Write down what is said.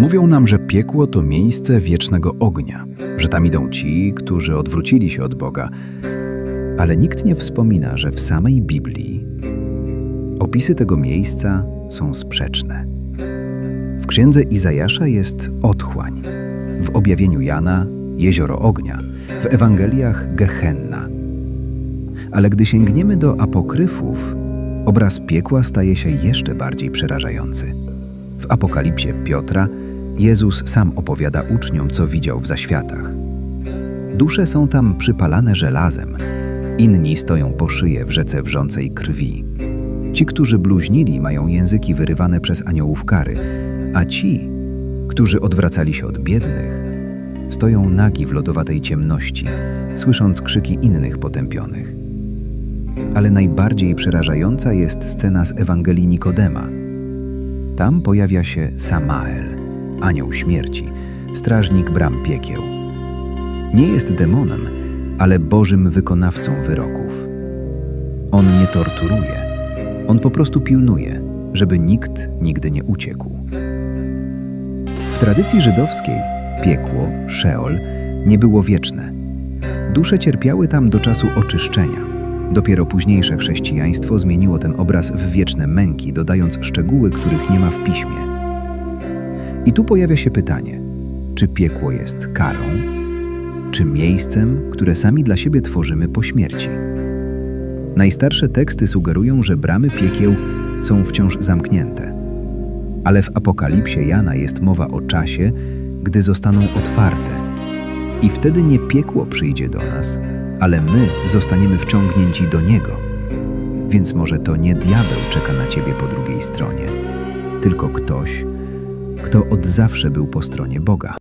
Mówią nam, że piekło to miejsce wiecznego ognia, że tam idą ci, którzy odwrócili się od Boga. Ale nikt nie wspomina, że w samej Biblii opisy tego miejsca są sprzeczne. W księdze Izajasza jest otchłań, w objawieniu Jana jezioro ognia, w Ewangeliach Gehenna. Ale gdy sięgniemy do apokryfów, obraz piekła staje się jeszcze bardziej przerażający. W Apokalipsie Piotra Jezus sam opowiada uczniom, co widział w zaświatach. Dusze są tam przypalane żelazem, inni stoją po szyję w rzece wrzącej krwi. Ci, którzy bluźnili, mają języki wyrywane przez aniołów kary, a ci, którzy odwracali się od biednych, stoją nagi w lodowatej ciemności, słysząc krzyki innych potępionych. Ale najbardziej przerażająca jest scena z Ewangelii Nikodema. Tam pojawia się Samael, anioł śmierci, strażnik bram piekieł. Nie jest demonem, ale Bożym wykonawcą wyroków. On nie torturuje, on po prostu pilnuje, żeby nikt nigdy nie uciekł. W tradycji żydowskiej piekło, Szeol, nie było wieczne. Dusze cierpiały tam do czasu oczyszczenia. Dopiero późniejsze chrześcijaństwo zmieniło ten obraz w wieczne męki, dodając szczegóły, których nie ma w piśmie. I tu pojawia się pytanie: czy piekło jest karą, czy miejscem, które sami dla siebie tworzymy po śmierci? Najstarsze teksty sugerują, że bramy piekieł są wciąż zamknięte. Ale w Apokalipsie Jana jest mowa o czasie, gdy zostaną otwarte. I wtedy nie piekło przyjdzie do nas, ale my zostaniemy wciągnięci do niego. Więc może to nie diabeł czeka na ciebie po drugiej stronie, tylko ktoś, kto od zawsze był po stronie Boga.